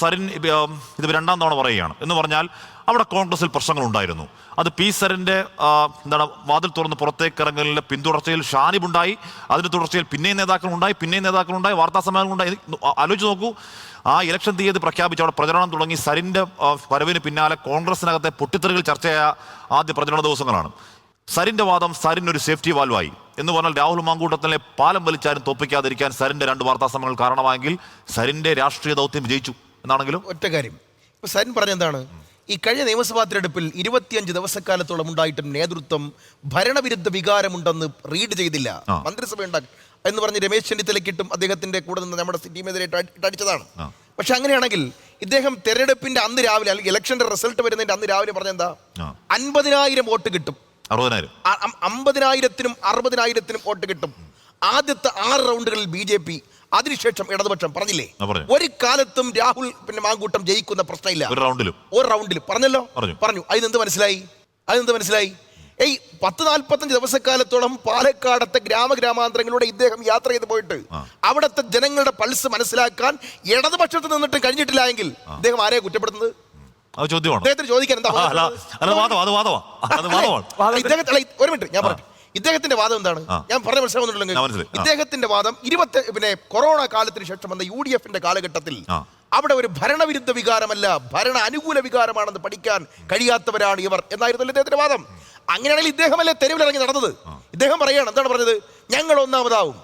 സരിൻ ഇത്, രണ്ടാം തവണ പറയുകയാണ്. എന്ന് പറഞ്ഞാൽ അവിടെ കോൺഗ്രസിൽ പ്രശ്നങ്ങൾ ഉണ്ടായിരുന്നു അത് പി സരിന്റെ എന്താണ് വാതിൽ തുറന്ന് പുറത്തേക്ക് ഇറങ്ങലിന്റെ പിന്തുടർച്ചയിൽ ഷാനിബുണ്ടായി. അതിന്റെ തുടർച്ചയിൽ പിന്നെയും നേതാക്കളുണ്ടായി പിന്നെയും നേതാക്കളുണ്ടായി വാർത്താ സമ്മേളനങ്ങളുണ്ടായി. ഇത് ആലോചിച്ച് നോക്കൂ. ആ ഇലക്ഷൻ തീയതി പ്രഖ്യാപിച്ച് അവിടെ പ്രചരണം തുടങ്ങി സരിന്റെ വരവിന് പിന്നാലെ കോൺഗ്രസിനകത്തെ പൊട്ടിത്തെറികൾ ചർച്ചയായ ആദ്യ പ്രചരണ ദിവസങ്ങളാണ്. സരിന്റെ വാദം സരിൻ ഒരു സേഫ്റ്റി വാൽവായി. എന്ന് പറഞ്ഞാൽ രാഹുൽ മാങ്കൂട്ടത്തിലെ പാലം വലിച്ചാലും തോപ്പിക്കാതിരിക്കാൻ സരിന്റെ രണ്ട് വാർത്താ സമ്മേളനങ്ങൾ കാരണമായെങ്കിൽ സരിന്റെ രാഷ്ട്രീയ ദൗത്യം വിജയിച്ചു. എന്നാണെങ്കിലും? ഒറ്റ കാര്യം. ഇപ്പൊ സരിൻ പറഞ്ഞെന്താണ് ഈ കഴിഞ്ഞ നിയമസഭാ തിരഞ്ഞെടുപ്പിൽ ഇരുപത്തിയഞ്ച് ദിവസക്കാലത്തോളം ഉണ്ടായിട്ടും നേതൃത്വം ഭരണവിരുദ്ധ വികാരമുണ്ടെന്ന് റീഡ് ചെയ്തില്ല. മന്ത്രിസഭ ഉണ്ടാക്കി. എന്ന് പറഞ്ഞ് രമേശ് ചെന്നിത്തലയ്ക്കിട്ടും അദ്ദേഹത്തിന്റെ കൂടെ നിന്ന് നമ്മുടെ ടീമെതിരെ അടിച്ചതാണ്. പക്ഷെ അങ്ങനെയാണെങ്കിൽ ഇദ്ദേഹം തെരഞ്ഞെടുപ്പിന്റെ അന്ന് രാവിലെ അല്ലെങ്കിൽ ഇലക്ഷന്റെ റിസൾട്ട് വരുന്നതിന്റെ അന്ന് രാവിലെ പറഞ്ഞെന്താ എന്താ? അൻപതിനായിരം വോട്ട് കിട്ടും. അമ്പതിനായിരത്തിനും അറുപതിനായിരത്തിനും വോട്ട് കിട്ടും. ആദ്യത്തെ ആറ് റൗണ്ടുകളിൽ ബി ജെ പി അതിനുശേഷം ഇടതുപക്ഷം പറഞ്ഞില്ലേ? ഒരു കാലത്തും രാഹുൽ പിന്നെ മാങ്കൂട്ടം ജയിക്കുന്ന പ്രശ്നമില്ല. ഒരു റൗണ്ടിലും ഒരു റൗണ്ടിൽ പറഞ്ഞല്ലോ? പറഞ്ഞു. അതിനെന്ത് മനസ്സിലായി? അതിനെന്ത് മനസ്സിലായി? ഏയ് പത്ത് നാൽപ്പത്തഞ്ച് ദിവസക്കാലത്തോളം പാലക്കാടത്തെ ഗ്രാമഗ്രാമാന്തരങ്ങളിലൂടെ ഇദ്ദേഹം യാത്ര ചെയ്ത് പോയിട്ട് അവിടുത്തെ ജനങ്ങളുടെ പൾസ് മനസ്സിലാക്കാൻ ഇടതുപക്ഷത്ത് നിന്നിട്ട് കഴിഞ്ഞിട്ടില്ല എങ്കിൽ ഇദ്ദേഹം ആരെയാണ് കുറ്റപ്പെടുന്നത് ചോദ്യമാണ്. ചോദിക്കാൻ എന്താ ഒരു മിനിറ്റ് ഞാൻ പറഞ്ഞു ഇദ്ദേഹത്തിന്റെ വാദം എന്താണ്? ഞാൻ പറഞ്ഞ. ആ. ഇദ്ദേഹത്തിന്റെ വാദം ഇരുപത്തി പിന്നെ കൊറോണ കാലത്തിന് ശേഷം വന്ന യു ഡി എഫിന്റെ കാലഘട്ടത്തിൽ അവിടെ ഒരു ഭരണവിരുദ്ധ വികാരമല്ല ഭരണ അനുകൂല വികാരമാണെന്ന് പഠിക്കാൻ കഴിയാത്തവരാണ് ഇവർ എന്നായിരുന്നല്ലോ ഇദ്ദേഹത്തിന്റെ വാദം. അങ്ങനെയാണെങ്കിൽ ഇദ്ദേഹമല്ലേ തെരുവിലിറങ്ങി നടന്നത്? ഇദ്ദേഹം പറയാണ് എന്താണ് പറഞ്ഞത്? ഞങ്ങൾ ഒന്നാമതാവും.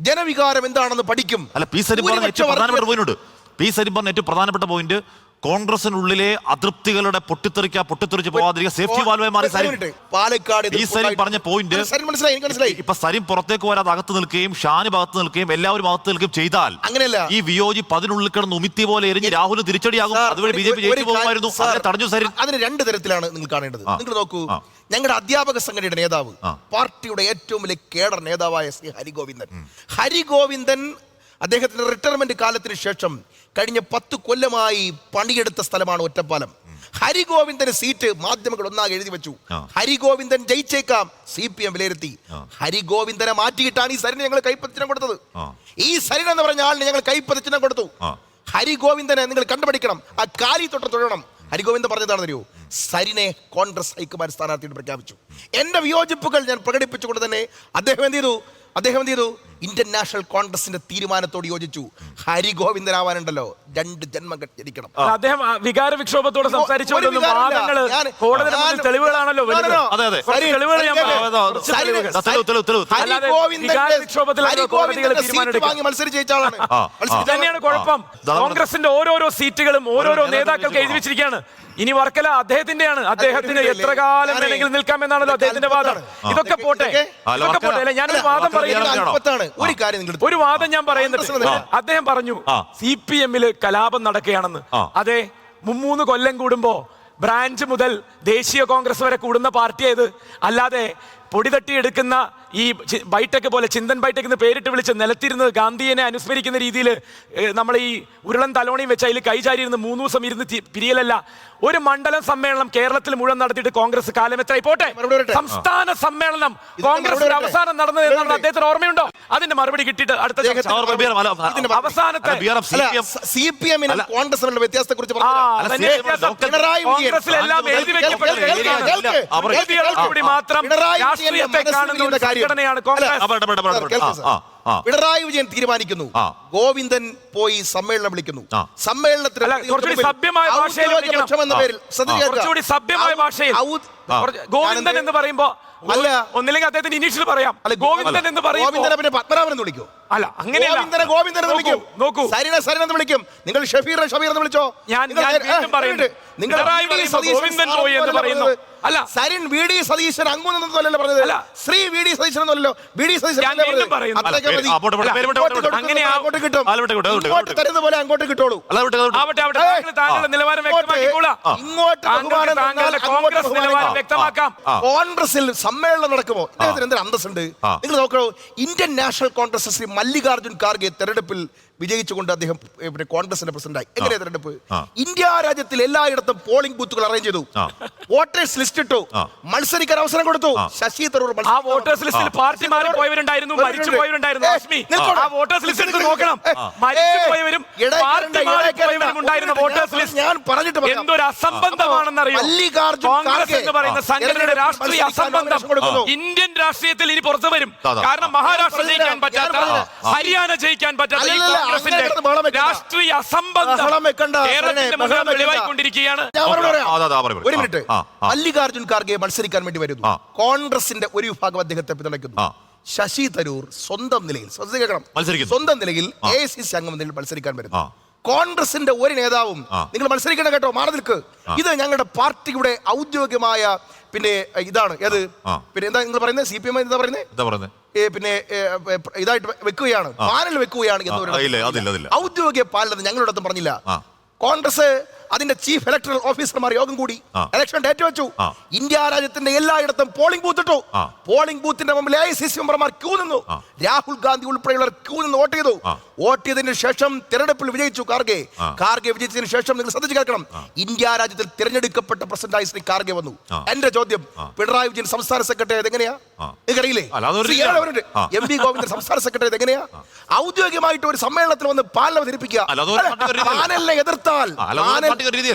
ജനവികാരം എന്താണെന്ന് പഠിക്കും. അല്ല പി പറഞ്ഞ ഏറ്റവും പ്രധാനപ്പെട്ട പോയിന്റ് പി പറഞ്ഞ ഏറ്റവും പ്രധാനപ്പെട്ട പോയിന്റ് കോൺഗ്രസിനുള്ളിലെ അതൃപ്തികളുടെ പൊട്ടിത്തെറിക്ക പൊട്ടിത്തെറിച്ച് പോവാതിരിക്കുക സേഫ്റ്റി വാൽവായി മാറി സരി പാലക്കാട് ഈ സരി പറഞ്ഞ പോയിന്റ് മനസ്സിലായി ഇപ്പൊ സരിം പുറത്തേക്ക് വരാതെ അകത്ത് നിൽക്കുകയും ഷാന് ഭാഗത്ത് നിൽക്കുകയും എല്ലാവരും അകത്ത് നിൽക്കുകയും ചെയ്താൽ അങ്ങനെയല്ല. ഈ വിയോജി പതിനുള്ളിൽ കിടന്ന് ഉമിത്തി പോലെ എരിഞ്ഞ് രാഹുൽ തിരിച്ചടിയാകും. അതുവഴി ബി ജെ പി ജയിച്ചു പോകുമായിരുന്നു. തടഞ്ഞു സരി അതിന് രണ്ട് തരത്തിലാണ് നിങ്ങൾ കാണേണ്ടത്. നിങ്ങൾ നോക്കൂ. ഞങ്ങളുടെ അധ്യാപക സംഘടനയുടെ നേതാവ് പാർട്ടിയുടെ ഏറ്റവും വലിയ കേഡർ നേതാവായ ശ്രീ ഹരിഗോവിന്ദൻ. ഹരിഗോവിന്ദൻ അദ്ദേഹത്തിന്റെ റിട്ടയർമെന്റ് കാലത്തിന് ശേഷം കഴിഞ്ഞ പത്ത് കൊല്ലമായി പണിയെടുത്ത സ്ഥലമാണ് ഒറ്റപ്പാലം. ഹരിഗോവിന്ദന് സീറ്റ് മാധ്യമങ്ങൾ ഒന്നാകെ എഴുതി വെച്ചു. ഹരിഗോവിന്ദൻ ജയിച്ചേക്കാം. സി പി എം വിലയിരുത്തി. ഹരിഗോവിന്ദനെ മാറ്റിയിട്ടാണ് ഈ സരിനെ ഞങ്ങൾ കൈപ്പത്തിനം കൊടുത്തത്. ഈ സരിൻ എന്ന് പറഞ്ഞ ആളിനെ ഞങ്ങൾ കൈപ്പത്തിനം കൊടുത്തു. ഹരിഗോവിന്ദനെ നിങ്ങൾ കണ്ടുപിടിക്കണം. ആ കാലി തൊട്ട് തൊഴണം. ഹരിഗോവിന്ദൻ പറഞ്ഞതാണ് അറിയോ സരിനെ കോൺഗ്രസ് ഹൈക്കമാൻഡ് സ്ഥാനാർത്ഥിയുടെ പ്രഖ്യാപിച്ചു. എന്റെ വിയോജിപ്പുകൾ ഞാൻ പ്രകടിപ്പിച്ചുകൊണ്ട് തന്നെ അദ്ദേഹം എന്ത് ചെയ്തു? അദ്ദേഹം എന്ത് ചെയ്തു? ഇന്ത്യൻ നാഷണൽ കോൺഗ്രസിന്റെ തീരുമാനത്തോട് യോജിച്ചു. ഹരിഗോവിന്ദനാവാനുണ്ടല്ലോ. രണ്ട് ജന്മം ജനിക്കണം അദ്ദേഹം വികാര വിക്ഷോഭത്തോടെ മുന്നിൽ തെളിവുകളാണല്ലോ തന്നെയാണ് കുഴപ്പം. കോൺഗ്രസിന്റെ ഓരോരോ സീറ്റുകളും ഓരോരോ ഓരോ നേതാക്കൾക്ക് എഴുതി വെച്ചിരിക്കുകയാണ് ഇനി വർക്കല അദ്ദേഹത്തിന്റെയാണ്. അദ്ദേഹത്തിന് എത്ര കാലം വേണമെങ്കിലും നിൽക്കാമെന്നാണല്ലോ അദ്ദേഹത്തിന്റെ വാദം. ഇതൊക്കെ പോട്ടെ. ഇതൊക്കെ- പോട്ടെ അല്ലെ ഞാനൊരു വാദം പറയുന്നത് ഒരു കാര്യം നിങ്ങൾ ഒരു വാദം ഞാൻ പറയുന്നത് അദ്ദേഹം പറഞ്ഞു. സി പി എമ്മിൽ കലാപം നടക്കുകയാണെന്ന്. അതെ മുമ്മൂന്ന് കൊല്ലം കൂടുമ്പോ ബ്രാഞ്ച് മുതൽ ദേശീയ കോൺഗ്രസ് വരെ കൂടുന്ന പാർട്ടിയായത് അല്ലാതെ പൊടി തട്ടിയെടുക്കുന്ന ഈ ബൈടെക് പോലെ ചിന്തൻ ബൈടെക് എന്ന് പേരിട്ട് വിളിച്ച് നിലത്തിരുന്നത് ഗാന്ധിയനെ അനുസ്മരിക്കുന്ന രീതിയിൽ നമ്മൾ ഈ ഉരുളൻ തലോണിയും വെച്ച് അതിൽ കൈചാരി ഇരുന്ന് മൂന്ന് ദിവസം ഇരുന്ന് പിരിയലല്ല. ഒരു മണ്ഡലം സമ്മേളനം കേരളത്തിൽ മുഴുവൻ നടത്തിയിട്ട് കോൺഗ്രസ് കാലം എത്രയായി പോട്ടെ സംസ്ഥാന സമ്മേളനം കോൺഗ്രസ് അവസാനം നടന്നത് എന്നുള്ള എന്നാണ് അദ്ദേഹത്തിന് ഓർമ്മയുണ്ടോ? അതിന്റെ മറുപടി കിട്ടിയിട്ട് അടുത്ത അവസാനത്തെ സി പി എമ്മിനും വ്യത്യാസത്തെ കുറിച്ച് കോൺഗ്രസിലെല്ലാം എഴുതി വെക്കപ്പെട്ട മാത്രം രാഷ്ട്രീയത്തെ കാണുന്ന ഒരു കാര്യം. സംഘടനയാണ് കോൺഗ്രസ്. പിണറായി വിജയൻ തീരുമാനിക്കുന്നു. ആ. ഗോവിന്ദൻ പോയി സമ്മേളനം വിളിക്കുന്നു. സമ്മേളനത്തിൽ അല്ല, കുറച്ചുകൂടി സഭ്യമായ ഭാഷയിൽ ഔദ്യോഗിക വിളിക്കണം. പക്ഷം എന്ന പേരിൽ ശ്രദ്ധിക്കുക. കുറച്ചുകൂടി സഭ്യമായ ഭാഷയിൽ. ഗോവിന്ദൻ എന്ന് പറയുമ്പോ അല്ല. ഒന്നില്ലെങ്കിൽ അദ്ദേഹത്തിന് ഇനീഷ്യൽ പറയാം. അല്ല, ഗോവിന്ദൻ എന്ന് പറയും ഗോവിന്ദനെ പിന്നെ പത്മനാഭൻ എന്ന് വിളിക്കും. അല്ല അങ്ങനെ ഗോവിന്ദനെ ഗോവിന്ദൻ എന്ന് വിളിക്കും. നോക്കൂ സരിന സരിൻ എന്ന് വിളിക്കും. നിങ്ങൾ ഷഫീറിനെ ഷഫീർ എന്ന് വിളിച്ചോ? ഞാൻ- നിങ്ങൾ ഗോവിന്ദൻ പോയി എന്ന് പറയുന്നു. അല്ല. സരിൻ വി ഡി സതീശൻ അങ്ങോട്ടൊന്നല്ലോ പറഞ്ഞത്. അല്ല. ശ്രീ വി ഡി സതീശൻ എന്നല്ലോ വി ഡി സതീശൻ ഞാൻ എന്നല്ലേ വീണ്ടും പറയുന്നു. അങ്ങോട്ട്. തരുന്ന പോലെ അങ്ങോട്ട്. ആവട്ടെ ആവട്ടെ താങ്കളുടെ നിലവാരം ഇങ്ങോട്ട് വ്യക്തമാക്കിക്കോളാം കോൺഗ്രസ് നിലവാരം വ്യക്തമാക്കാം. കോൺഗ്രസിൽ സമ്മേളനം നടക്കുമോ ഇദ്ദേഹത്തിന് എന്തൊരു അന്തസ്സുണ്ട്? നിങ്ങൾ നോക്കണോ Indian National Congress Shri Mallikarjun Kharge തെരഞ്ഞെടുപ്പിൽ വിജയിച്ചുകൊണ്ട് അദ്ദേഹം പിന്നെ കോൺഗ്രസിന്റെ പ്രസിഡന്റായി എങ്ങനെ തെരഞ്ഞെടുപ്പ് ആ. ഇന്ത്യ രാജ്യത്തിൽ എല്ലായിടത്തും പോളിംഗ് ബൂത്തുകൾ അറേഞ്ച് ചെയ്തു. വോട്ടേഴ്സ് ലിസ്റ്റ് ഇട്ടു. മത്സരിക്കാൻ അവസരം കൊടുത്തു. ശശി തരൂർ ആ വോട്ടേഴ്സ് ലിസ്റ്റിൽ പാർട്ടി മാറി പോയവരുണ്ടായിരുന്നു മരിച്ചു പോയവരുണ്ടായിരുന്നു ലക്ഷ്മി ആ വോട്ടേഴ്സ് ലിസ്റ്റ് എടുത്ത് നോക്കണം മരിച്ചു പോയവരും പാർട്ടി മാറി പോയവരും ഉണ്ടായിരുന്ന വോട്ടേഴ്സ് ലിസ്റ്റ് ഞാൻ പറഞ്ഞിട്ട്. എന്തൊരു കോൺഗ്രസ് എന്ന് പറയുന്ന ആ. സംഘടനയുടെ രാഷ്ട്രീയ അസംബന്ധം കൊടുക്കുന്നു. ഇന്ത്യൻ രാഷ്ട്രീയത്തിൽ ഇനി പുറത്തു വരും. കാരണം മഹാരാഷ്ട്ര ജയിക്കാൻ പറ്റാത്ത ഹരിയാന ജയിക്കാൻ പറ്റാത്ത കോൺഗ്രസിന്റെ രാഷ്ട്രീയ. ഒരു മിനിറ്റ്. ഖാർഗെ മത്സരിക്കാൻ വേണ്ടി വരുന്നു. കോൺഗ്രസിന്റെ ഒരു വിഭാഗം അദ്ദേഹത്തെ പിന്തുണയ്ക്കുന്നു. ശശി തരൂർ സ്വന്തം നിലയിൽ കേൾക്കണം സ്വന്തം നിലയിൽ. എ സി സി അംഗം മത്സരിക്കാൻ വരുന്നു. കോൺഗ്രസിന്റെ ഒരു നേതാവും നിങ്ങൾ മത്സരിക്കണം കേട്ടോ മാറി നിൽക്ക്. ഇത് ഞങ്ങളുടെ പാർട്ടിയുടെ ഔദ്യോഗികമായ പിന്നെ ഇതാണ്. ഏത്? പിന്നെ എന്താ നിങ്ങൾ പറയുന്നത്? സി പി എം എന്താ പറയുന്നത്? എന്താ പറയുന്നത്? ഏ, പിന്നെ ഇതായിട്ട് വെക്കുകയാണ്. പാനൽ വെക്കുകയാണ് എന്ന്. ഔദ്യോഗിക പാനൽ ഞങ്ങളുടെ അടുത്തും പറഞ്ഞില്ല കോൺഗ്രസ് അതിന്റെ ചീഫ് ഇലക്ടറൽ ഓഫീസർമാർ യോഗം കൂടി. ഇലക്ഷൻ ഡേറ്റ് വെച്ചു. ഇന്ത്യ രാജ്യത്തിന്റെ എല്ലായിടത്തും പോളിംഗ് ബൂത്ത് ഇട്ടു. പോളിംഗ് ബൂത്തിന്റെ മുമ്പിൽ ഐ സി സി മെമ്പർമാർ ക്യൂ നിന്നു. രാഹുൽ ഗാന്ധി ഉൾപ്പെടെയുള്ളവർ ക്യൂ നിന്ന് വോട്ട് ചെയ്തു. വോട്ട് ചെയ്തതിനു ശേഷം തെരഞ്ഞെടുപ്പിൽ വിജയിച്ചു കാർഗെ. കാർഗെ വിജയിച്ചതിന് ശേഷം നിങ്ങൾ ശ്രദ്ധിച്ചു കേൾക്കണം. ഇന്ത്യ രാജ്യത്തിൽ തിരഞ്ഞെടുക്കപ്പെട്ട പ്രസിഡന്റായി ശ്രീ കാർഗെ വന്നു. എന്റെ ചോദ്യം പിണറായി വിജയൻ സംസ്ഥാന സെക്രട്ടറി എങ്ങനെയാ ആ. നിങ്ങൾക്കറിയില്ലേ. എം വി ഗോവിന്ദൻ സംസ്ഥാന സെക്രട്ടറി എങ്ങനെയാ ഔദ്യോഗികമായിട്ട് ഒരു സമ്മേളനത്തിൽ വന്ന് പാനൽ അവതരിപ്പിക്കുക. പാനലിനെ എതിർത്താൽ.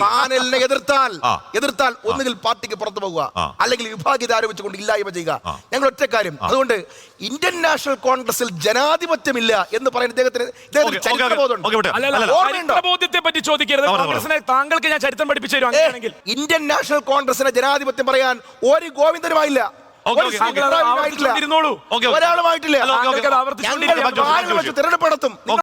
പാനലിനെ എതിർത്താൽ എതിർത്താൽ ഒന്നുകിൽ പാർട്ടിക്ക് പുറത്തു പോകുക. അല്ലെങ്കിൽ വിഭാഗീയത ആരോപിച്ചുകൊണ്ട് ഇല്ലായ്മ ചെയ്യുക. ഞങ്ങൾ ഒറ്റ കാര്യം. അതുകൊണ്ട് ഇന്ത്യൻ നാഷണൽ കോൺഗ്രസിൽ ജനാധിപത്യമില്ല എന്ന് പറയുന്ന ഇദ്ദേഹത്തിന് ഓർമ്മയുണ്ടോ? പറ്റി ചോദിക്കരുത്. കോൺഗ്രസിനെ താങ്കൾക്ക് ഞാൻ ചരിത്രം പഠിപ്പിച്ചു തരും അങ്ങനെയാണെങ്കിൽ. ഇന്ത്യൻ നാഷണൽ കോൺഗ്രസിനെ ജനാധിപത്യം പറയാൻ ഒരു ഗോവിന്ദനുമായില്ല. ഒരാളുമായിട്ടില്ല. തിരഞ്ഞെടുപ്പ് നടത്തും.